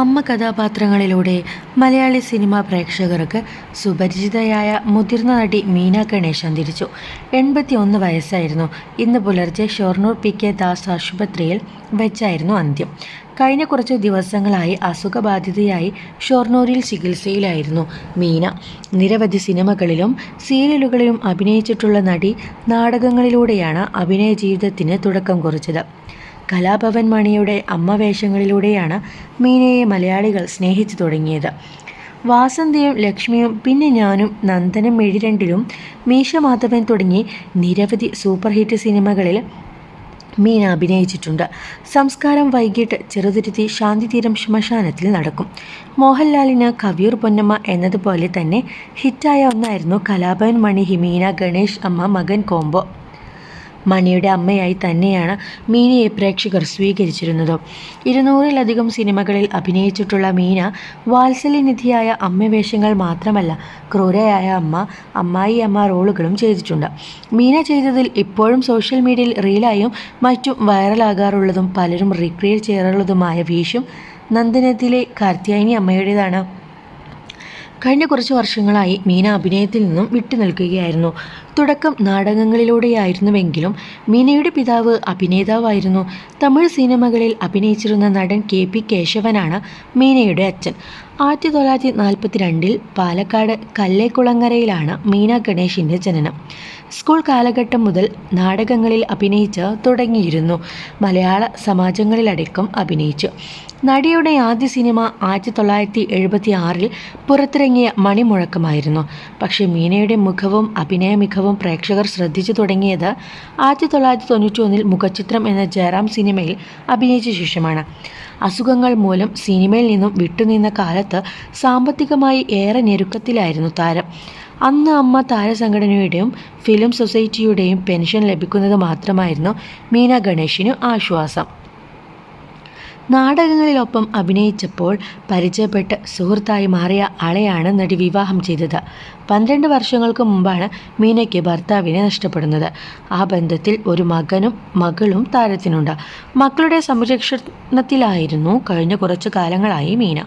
അമ്മ കഥാപാത്രങ്ങളിലൂടെ മലയാളി സിനിമാ പ്രേക്ഷകർക്ക് സുപരിചിതയായ മുതിർന്ന നടി മീന ഗണേശ് അന്തരിച്ചു. എൺപത്തിയൊന്ന് വയസ്സായിരുന്നു. ഇന്ന് പുലർച്ചെ ഷൊർണൂർ പി കെ ദാസ് ആശുപത്രിയിൽ വെച്ചായിരുന്നു അന്ത്യം. കഴിഞ്ഞ കുറച്ച് ദിവസങ്ങളായി അസുഖബാധിതയായി ഷൊർണൂരിൽ ചികിത്സയിലായിരുന്നു മീന. നിരവധി സിനിമകളിലും സീരിയലുകളിലും അഭിനയിച്ചിട്ടുള്ള നടി നാടകങ്ങളിലൂടെയാണ് അഭിനയ ജീവിതത്തിന് തുടക്കം കുറിച്ചത്. കലാഭവൻ മണിയുടെ അമ്മ വേഷങ്ങളിലൂടെയാണ് മീനയെ മലയാളികൾ സ്നേഹിച്ചു തുടങ്ങിയത്. വാസന്തിയും ലക്ഷ്മിയും പിന്നെ ഞാനും നന്ദനം എഴിരണ്ടിലും മീശ മാധവൻ തുടങ്ങി നിരവധി സൂപ്പർ ഹിറ്റ് സിനിമകളിൽ മീന അഭിനയിച്ചിട്ടുണ്ട്. സംസ്കാരം വൈകിട്ട് ചെറുതുരുത്തി ശാന്തിതീരം ശ്മശാനത്തിൽ നടക്കും. മോഹൻലാലിന് കവിയൂർ പൊന്നമ്മ എന്നതുപോലെ തന്നെ ഹിറ്റായ ഒന്നായിരുന്നു കലാഭവൻ മണി ഹിമീന ഗണേഷ് അമ്മ മകൻ കോംബോ. മണിയുടെ അമ്മയായി തന്നെയാണ് മീനയെ പ്രേക്ഷകർ സ്വീകരിച്ചിരുന്നത്. ഇരുന്നൂറിലധികം സിനിമകളിൽ അഭിനയിച്ചിട്ടുള്ള മീന വാത്സല്യനിധിയായ അമ്മവേഷങ്ങൾ മാത്രമല്ല ക്രൂരയായ അമ്മ അമ്മായി അമ്മ റോളുകളും ചെയ്തിട്ടുണ്ട്. മീന ചെയ്തതിൽ ഇപ്പോഴും സോഷ്യൽ മീഡിയയിൽ റീലായും മറ്റും വൈറലാകാറുള്ളതും പലരും റീക്രിയേറ്റ് ചെയ്യാറുള്ളതുമായ വീശും നന്ദനത്തിലെ കാർത്യായനി അമ്മയുടേതാണ്. കഴിഞ്ഞ കുറച്ച് വർഷങ്ങളായി മീന അഭിനയത്തിൽ നിന്നും വിട്ടു നിൽക്കുകയായിരുന്നു. തുടക്കം നാടകങ്ങളിലൂടെയായിരുന്നുവെങ്കിലും മീനയുടെ പിതാവ് അഭിനേതാവായിരുന്നു. തമിഴ് സിനിമകളിൽ അഭിനയിച്ചിരുന്ന നടൻ കെ പി കേശവനാണ് മീനയുടെ അച്ഛൻ. ആയിരത്തി തൊള്ളായിരത്തി നാൽപ്പത്തി രണ്ടിൽ പാലക്കാട് കല്ലേക്കുളങ്ങരയിലാണ് മീന ഗണേഷിന്റെ ജനനം. സ്കൂൾ കാലഘട്ടം മുതൽ നാടകങ്ങളിൽ അഭിനയിച്ച് തുടങ്ങിയിരുന്നു. മലയാള സമാജങ്ങളിലടക്കം അഭിനയിച്ചു. നടിയുടെ ആദ്യ സിനിമ ആയിരത്തി തൊള്ളായിരത്തി എഴുപത്തി ആറിൽ പുറത്തിറങ്ങിയ മണിമുഴക്കമായിരുന്നു. പക്ഷേ മീനയുടെ മുഖവും അഭിനയ മികവും പ്രേക്ഷകർ ശ്രദ്ധിച്ചു തുടങ്ങിയത് ആയിരത്തി തൊള്ളായിരത്തി തൊണ്ണൂറ്റി ഒന്നിൽ മുഖചിത്രം എന്ന ജയറാം സിനിമയിൽ അഭിനയിച്ച ശേഷമാണ്. അസുഖങ്ങൾ മൂലം സിനിമയിൽ നിന്നും വിട്ടുനിന്ന കാലത്ത് സാമ്പത്തികമായി ഏറെ ഞെരുക്കത്തിലായിരുന്നു താരം. അന്ന് അമ്മ താരസംഘടനയുടെയും ഫിലിം സൊസൈറ്റിയുടെയും പെൻഷൻ ലഭിക്കുന്നത് മാത്രമായിരുന്നു മീന ഗണേഷിന് ആശ്വാസം. നാടകങ്ങളിലൊപ്പം അഭിനയിച്ചപ്പോൾ പരിചയപ്പെട്ട് സുഹൃത്തായി മാറിയ ആളെയാണ് നടി വിവാഹം ചെയ്തത്. പന്ത്രണ്ട് വർഷങ്ങൾക്ക് മുമ്പാണ് മീനയ്ക്ക് ഭർത്താവിനെ നഷ്ടപ്പെടുന്നത്. ആ ബന്ധത്തിൽ ഒരു മകനും മകളും താരത്തിനുണ്ട്. മക്കളുടെ സംരക്ഷണത്തിലായിരുന്നു കഴിഞ്ഞ കുറച്ചു കാലങ്ങളായി മീന.